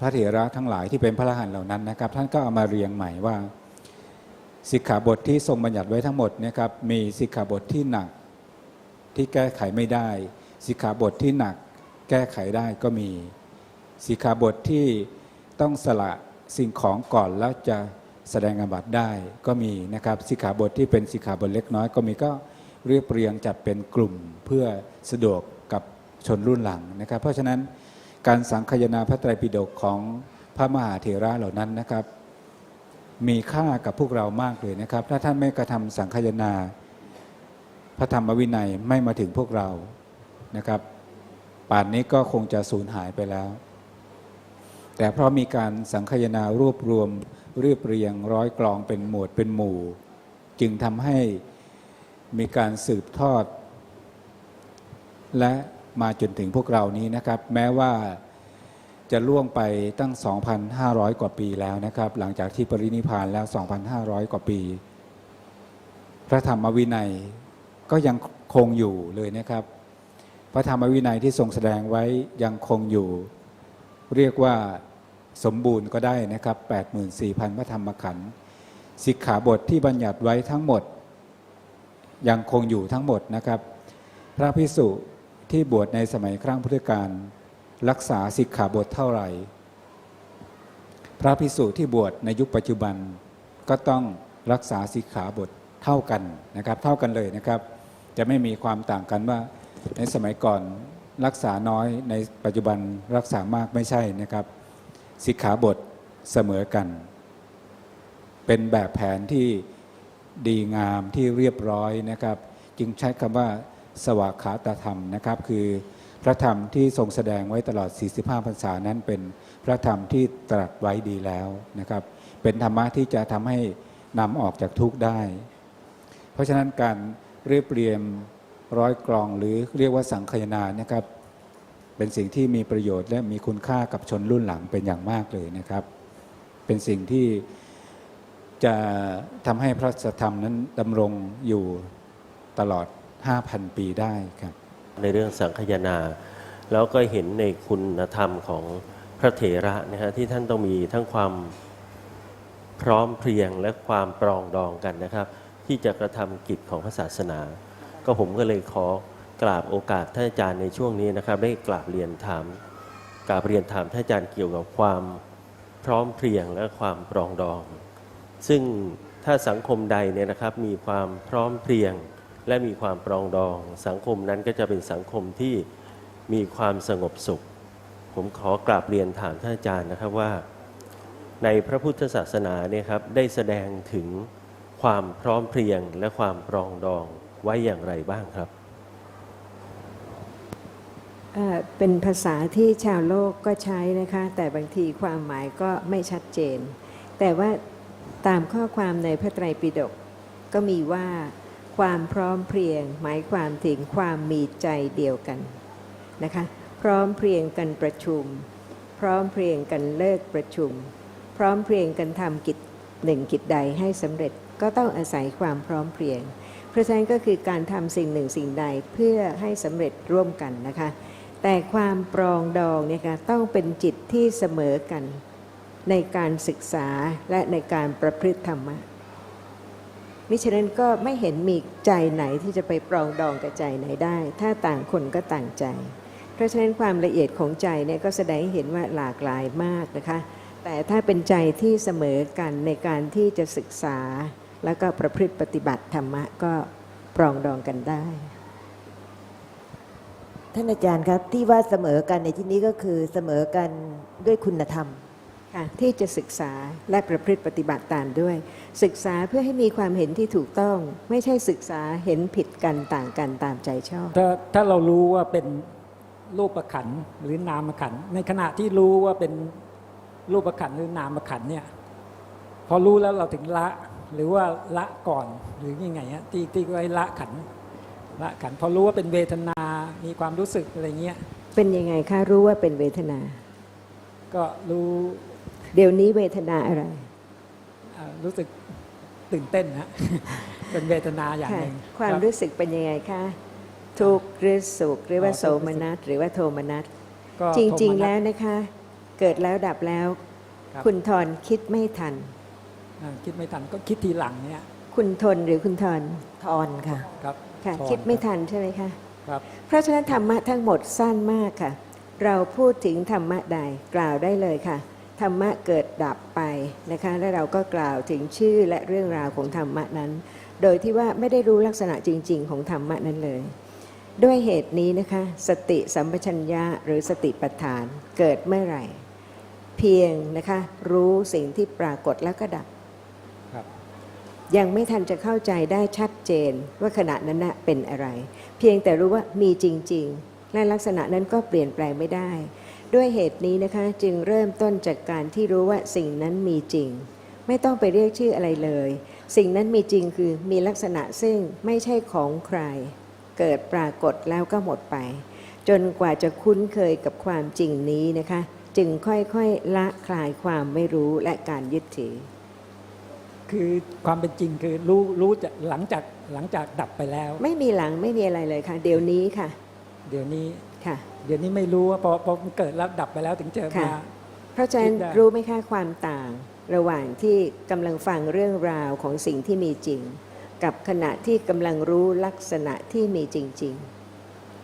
พระเถระทั้งหลายที่เป็นพระอรหันต์เหล่านั้นนะครับ ท่านก็เอามาเรียงใหม่ว่าสิกขาบทที่ทรงบัญญัติไว้ทั้งหมดนะครับมีสิกขาบทที่หนักที่แก้ไขไม่ได้ สิกขาบทที่หนักแก้ไขได้ก็มี สิกขาบทที่ต้องสละสิ่งของก่อนแล้วจะแสดงอาบัติได้ก็มีนะครับสิกขาบทที่เป็นสิกขาบทเล็กน้อยก็มีก็เรียบเรียงจัดเป็นกลุ่มเพื่อสะดวกกับชนรุ่นหลังนะครับ เพราะฉะนั้น การสังคายนาพระไตรปิฎกของพระมหาเถระเหล่านั้นนะครับ มีค่ากับพวกเรามากเลยนะครับ ถ้าท่านไม่กระทำสังคายนา พระธรรมวินัยไม่มาถึงพวกเรานะครับ ป่านนี้ก็คงจะสูญหายไปแล้ว แต่เพราะมีการสังคายนารวบรวมเรียบเรียงร้อยกลองเป็นหมวดเป็นหมู่ จึงทำให้มีการสืบทอด และ มาจนถึงพวกเรานี้นะครับ แม้ว่าจะล่วงไปตั้ง 2,500 กว่าปีแล้วนะครับ หลังจากที่ปรินิพานแล้ว 2,500 กว่าปี พระธรรมวินัยก็ยังคงอยู่เลยนะครับ พระธรรมวินัยที่ทรงแสดงไว้ยังคงอยู่ เรียกว่าสมบูรณ์ก็ได้นะครับ 84,000 พระธรรมขันธ์สิกขาบทที่บัญญัติไว้ทั้งหมด ยังคงอยู่ทั้งหมดนะครับ พระพิสุ ที่บวชในสมัยครั้งพุทธกาลรักษาสิกขาบทเท่าไหร่ พระพิสุที่บวชในยุคปัจจุบันก็ต้องรักษาสิกขาบทเท่ากันนะครับ เท่ากันเลยนะครับ จะไม่มีความต่างกันว่า ในสมัยก่อนรักษาน้อยในปัจจุบันรักษามากไม่ใช่นะครับสิกขาบทเสมอกัน เป็นแบบแผนที่ดีงามที่เรียบร้อยนะครับ จึงใช้คำว่า สวากขาตธรรมนะครับ คือพระธรรมที่ทรงแสดงไว้ตลอด 45 พรรษานั้นเป็นพระธรรมที่ตรัสไว้ดีแล้วนะครับ เป็นธรรมะที่จะทำให้นำออกจากทุกข์ได้ เพราะฉะนั้นการเรียบเรียงร้อยกลองหรือเรียกว่าสังคายนานะครับ เป็นสิ่งที่มีประโยชน์และมีคุณค่ากับชนรุ่นหลังเป็นอย่างมากเลยนะครับ เป็นสิ่งที่จะทำให้พระธรรมนั้นดำรงอยู่ตลอด 5,000 ปีได้ครับ ในเรื่องสังคายนา แล้วก็เห็นในคุณธรรมของพระเถระนะฮะที่ท่านต้องมีทั้งความพร้อมเพรียงและความปรองดองกันนะครับ ที่จะกระทำกิจของพระศาสนา ก็ผมก็เลยขอกราบโอกาสท่านอาจารย์ในช่วงนี้นะครับ ได้กราบเรียนถามกราบเรียนถามท่านอาจารย์เกี่ยวกับความพร้อมเพรียงและความปรองดอง ซึ่งถ้าสังคมใดเนี่ยนะครับมีความพร้อมเพรียง และมีความปรองดอง สังคมนั้นก็จะเป็นสังคมที่มีความสงบสุข ผมขอกราบเรียนถามท่านอาจารย์นะครับว่า ในพระพุทธศาสนาเนี่ยครับได้แสดงถึงความพร้อมเพรียงและความปรองดองไว้อย่างไรบ้างครับเอ่อเป็นภาษาที่ชาวโลกก็ใช้นะคะ แต่บางทีความหมายก็ไม่ชัดเจน แต่ว่าตามข้อความในพระไตรปิฎกก็มีว่า ความพร้อมเพรียง หมายความถึงความมีใจเดียวกันนะคะ พร้อมเพรียงกันประชุม พร้อมเพรียงกันเลิกประชุม พร้อมเพรียงกันทำกิจหนึ่งกิจใดให้สำเร็จก็ต้องอาศัยความพร้อมเพรียง เพราะฉะนั้นก็คือการทำสิ่งหนึ่งสิ่งใดเพื่อให้สำเร็จร่วมกันนะคะ แต่ความปรองดองเนี่ยค่ะต้องเป็นจิตที่เสมอกัน ในการศึกษาและในการประพฤติธรรมะ มิฉะนั้นก็ไม่เห็นมีใจไหนที่จะไปปรองดองกับใจไหนได้ ถ้าต่างคนก็ต่างใจ เพราะฉะนั้นความละเอียดของใจเนี่ยก็แสดงให้เห็นว่าหลากหลายมากนะคะ แต่ถ้าเป็นใจที่เสมอกันในการที่จะศึกษา แล้วก็ประพฤติปฏิบัติธรรมะก็ปรองดองกันได้ ท่านอาจารย์ครับที่ว่าเสมอกันในที่นี้ก็คือเสมอกันด้วยคุณธรรม ค่ะที่จะศึกษาและประพฤติปฏิบัติตามด้วย ศึกษาเพื่อให้มีความเห็นที่ถูกต้อง ไม่ใช่ศึกษาเห็นผิดกันต่างกันตามใจชอบ ถ้าถ้าเรารู้ว่าเป็นรูปขันธ์หรือนามขันธ์ในขณะที่รู้ว่าเป็นรูปขันธ์หรือนามขันธ์เนี่ยพอรู้แล้วเราถึงละหรือว่าละก่อนหรือยังไงฮะที่ที่ไว้ละขันธ์ละขันธ์พอรู้ว่าเป็นเวทนามีความรู้สึกอะไรเงี้ยเป็นยังไงคะรู้ว่าเป็นเวทนา ก็รู้ เดี๋ยวนี้เวทนาอะไรอ่ารู้สึกตื่นเต้นฮะเป็นเวทนาอย่างค่ะหนึ่งความรับรู้สึกเป็นยังไงคะทุกข์หรือสุขหรือว่าอ๋อโสมนัสหรือว่าโทมนัสก็จริงโทๆมนัสแล้วนะคะ เกิดแล้วดับแล้วครับคุณทนคิดไม่ทันอ่าคิดไม่ทันก็คิดทีหลังเนี่ย คุณทนหรือคุณทนทอนค่ะครับค่ะทอนคิดไม่ทันใช่ไหมคะครับเพราะฉะนั้นธรรมะทั้งหมดสั้นมากค่ะ เราพูดถึงธรรมะใดกล่าวได้เลยค่ะ ธรรมะเกิดดับไปนะคะแล้วเราก็กล่าวถึงชื่อและเรื่องราวของธรรมะนั้น โดยที่ว่าไม่ได้รู้ลักษณะจริง ๆ ของธรรมะนั้นเลย ด้วยเหตุนี้นะคะ สติสัมปชัญญะหรือสติปัฏฐานเกิดเมื่อไหร่ เพียงนะคะรู้สิ่งที่ปรากฏแล้วก็ดับครับยังไม่ทันจะเข้าใจได้ชัดเจนว่าขณะนั้นนะเป็นอะไร เพียงแต่รู้ว่ามีจริง ๆ และลักษณะนั้นก็เปลี่ยนแปลงไม่ได้ ด้วยเหตุนี้นะคะจึงเริ่มต้นจากการที่รู้ว่าสิ่งนั้นมีจริง ไม่ต้องไปเรียกชื่ออะไรเลย สิ่งนั้นมีจริงคือมีลักษณะซึ่งไม่ใช่ของใคร เกิดปรากฏแล้วก็หมดไป จนกว่าจะคุ้นเคยกับความจริงนี้นะคะ จึงค่อยๆละคลายความไม่รู้และการยึดถือ คือความเป็นจริงคือรู้รู้จะหลังจากหลังจากดับไปแล้ว ไม่มีหลังไม่มีอะไรเลยค่ะ เดี๋ยวนี้ค่ะ เดี๋ยวนี้ค่ะ เดี๋ยวนี้ไม่รู้ว่าพอพอมันเกิดแล้วดับไปแล้วถึงเจอมา ค่ะเพราะฉะนั้นคิดได้ รู้ไหมคะความต่าง ระหว่างที่กำลังฟังเรื่องราวของสิ่งที่มีจริง กับขณะที่กำลังรู้ลักษณะที่มีจริง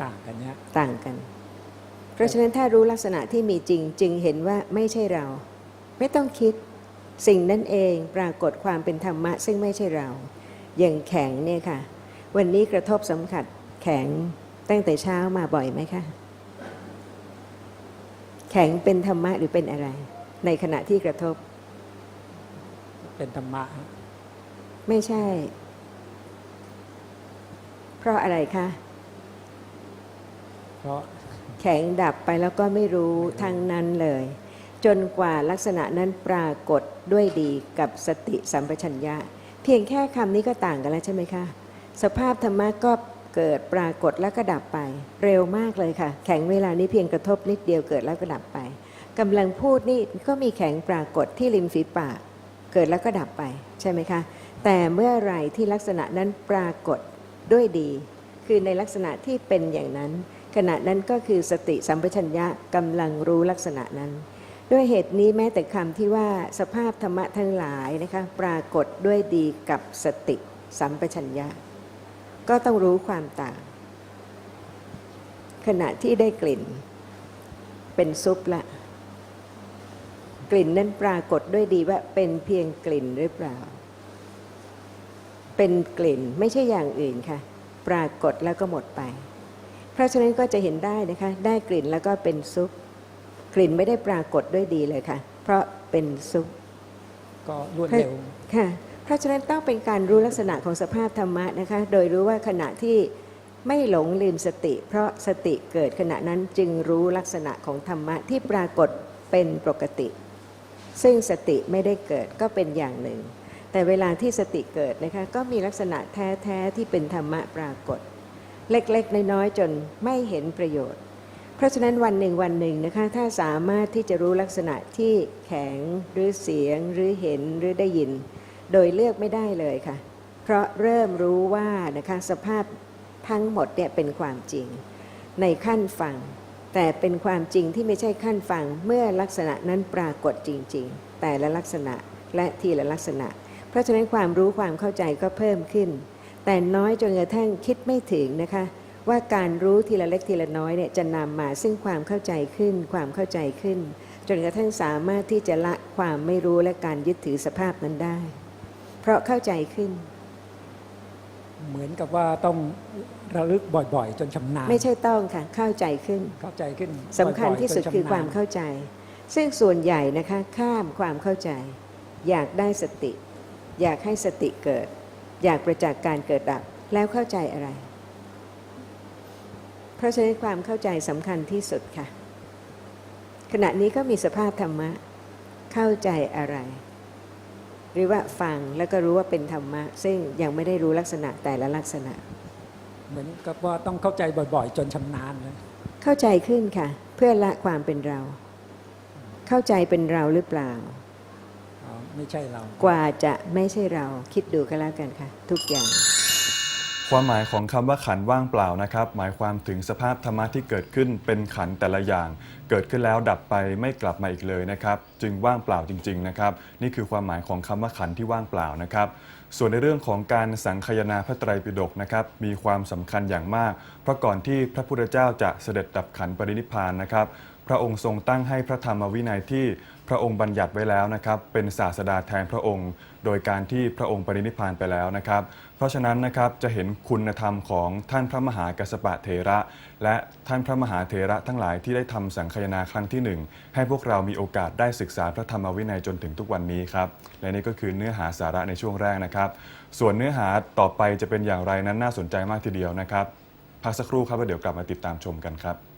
ต่างกันเนี่ยๆ ต่างกัน เพราะฉะนั้นถ้ารู้ลักษณะที่มีจริงจึงเห็นว่าไม่ใช่เรา ไม่ต้องคิด สิ่งนั้นเองปรากฏความเป็นธรรมะ ซึ่งไม่ใช่เรา อย่างแข็งเนี่ยค่ะ วันนี้กระทบสัมผัสแข็งตั้งแต่เช้ามาบ่อยไหมคะ แข็งเป็นธรรมะหรือเป็นอะไร ในขณะที่กระทบ เป็นธรรมะ ไม่ใช่ เพราะอะไรคะ เพราะแข็งดับไปแล้วก็ไม่รู้ทั้งนั้นเลย จนกว่าลักษณะนั้นปรากฏด้วยดีกับสติสัมปชัญญะ เพียงแค่คำนี้ก็ต่างกันแล้วใช่ไหมคะ สภาพธรรมะก็ เกิดปรากฏแล้วก็ดับไป เร็วมากเลยค่ะ แข็งเวลานี้เพียงกระทบนิดเดียวเกิดแล้วก็ดับไปกำลังพูดนี่ก็มีแข็งปรากฏที่ริมฝีปาก เกิดแล้วก็ดับไปใช่ไหมคะ แต่เมื่อไรที่ลักษณะนั้นปรากฏด้วยดี คือในลักษณะที่เป็นอย่างนั้น ขณะนั้นก็คือสติสัมปชัญญะกำลังรู้ลักษณะนั้น ด้วยเหตุนี้แม้แต่คำที่ว่าสภาพธรรมะทั้งหลายนะคะปรากฏด้วยดีกับสติสัมปชัญญะ ก็ต้องรู้ความต่าง ขณะที่ได้กลิ่น เป็นซุปละ กลิ่นนั้นปรากฏด้วยดีว่าเป็นเพียงกลิ่นหรือเปล่า เป็นกลิ่นไม่ใช่อย่างอื่นค่ะ ปรากฏแล้วก็หมดไป เพราะฉะนั้นก็จะเห็นได้นะคะ ได้กลิ่นแล้วก็เป็นซุป กลิ่นไม่ได้ปรากฏด้วยดีเลยค่ะ เพราะเป็นซุปก็รวดเร็วค่ะเพ ราะฉะนั้นต้องเป็นการรู้ลักษณะของสภาพธรรมะนะคะ โดยรู้ว่าขณะที่ไม่หลงลืมสติ เพราะสติเกิดขณะนั้นจึงรู้ลักษณะของธรรมะที่ปรากฏเป็นปกติ ซึ่งสติไม่ได้เกิดก็เป็นอย่างหนึ่ง แต่เวลาที่สติเกิดนะคะก็มีลักษณะแท้ๆที่เป็นธรรมะปรากฏ เล็กๆน้อยๆจนไม่เห็นประโยชน์ เพราะฉะนั้นวันหนึ่งวันหนึ่งนะคะถ้าสามารถที่จะรู้ลักษณะที่แข็งหรือเสียงหรือเห็นหรือได้ยิน โดยเลือกไม่ได้เลยค่ะ เพราะเริ่มรู้ว่านะคะสภาพทั้งหมดเนี่ยเป็นความจริง ในขั้นฟัง แต่เป็นความจริงที่ไม่ใช่ขั้นฟัง เมื่อลักษณะนั้นปรากฏจริง ๆ แต่ละลักษณะและทีละลักษณะ เพราะฉะนั้นความรู้ความเข้าใจก็เพิ่มขึ้น แต่น้อยจนกระทั่งคิดไม่ถึงนะคะว่าการรู้ทีละเล็กทีละน้อยเนี่ยจะนำมาซึ่งความเข้าใจขึ้น ความเข้าใจขึ้น จนกระทั่งสามารถที่จะละความไม่รู้และการยึดถือสภาพนั้นได้ เพราะเข้าใจขึ้น เหมือนกับว่าต้องระลึกบ่อยๆ จนชำนาญไม่ใช่ต้องค่ะเข้าใจขึ้นเข้าใจขึ้นสำคัญที่สุดบ่ยๆจนคือชำนญความเข้าใจ ซึ่งส่วนใหญ่นะคะข้ามความเข้าใจ อยากได้สติ อยากให้สติเกิด อยากประจักษ์การเกิดดับแล้วเข้าใจอะไร เพราะฉะนั้นความเข้าใจสำคัญที่สุดค่ะ ขณะนี้ก็มีสภาพธรรมะ เข้าใจอะไร หรือว่าฟังแล้วก็รู้ว่าเป็นธรรมะ ซึ่งยังไม่ได้รู้ลักษณะแต่ละลักษณะ เหมือนกับว่าต้องเข้าใจบ่อยๆ จนชำนาญเลยเข้าใจขึ้นค่ะ เพื่อละความเป็นเรา เข้าใจเป็นเราหรือเปล่าอ๋อไม่ใช่เรา กว่าจะไม่ใช่เราคิดดูก็แล้วกันค่ะ ทุกอย่างส ความหมายของคำว่าขันว่างเปล่านะครับ หมายความถึงสภาพธรรมะที่เกิดขึ้นเป็นขันแต่ละอย่าง เกิดขึ้นแล้วดับไปไม่กลับมาอีกเลยนะครับ จึงว่างเปล่าจริง ๆ นะครับ นี่คือความหมายของคำว่าขันที่ว่างเปล่านะครับ ส่วนในเรื่องของการสังคายนาพระไตรปิฎกนะครับมีความสำคัญอย่างมาก เพราะก่อนที่พระพุทธเจ้าจะเสด็จดับขันปรินิพานนะครับ พระองค์ทรงตั้งให้พระธรรมวินัยที่ ระองค์บัญญัติไว้แล้วนะครับ เป็นศาสดาแทนพระองค์ โดยการที่พระองค์ปรินิพานไปแล้วนะครับ เพราะฉะนั้นนะครับจะเห็นคุณธรรมของท่านพระมหากัสสปะเถระ และท่านพระมหาเถระทั้งหลายที่ได้ทำสังคายนาครั้งที่หนึ่งให้พวกเรามีโอกาสได้ศึกษาพระธรรมวินัยจนถึงทุกวันนี้ครับ และนี่ก็คือเนื้อหาสาระในช่วงแรกนะครับ ส่วนเนื้อหาต่อไปจะเป็นอย่างไรนั้นน่าสนใจมากทีเดียวนะครับพักสักครู่ครับแล้วเดี๋ยวกลับมาติดตามชมกันครับ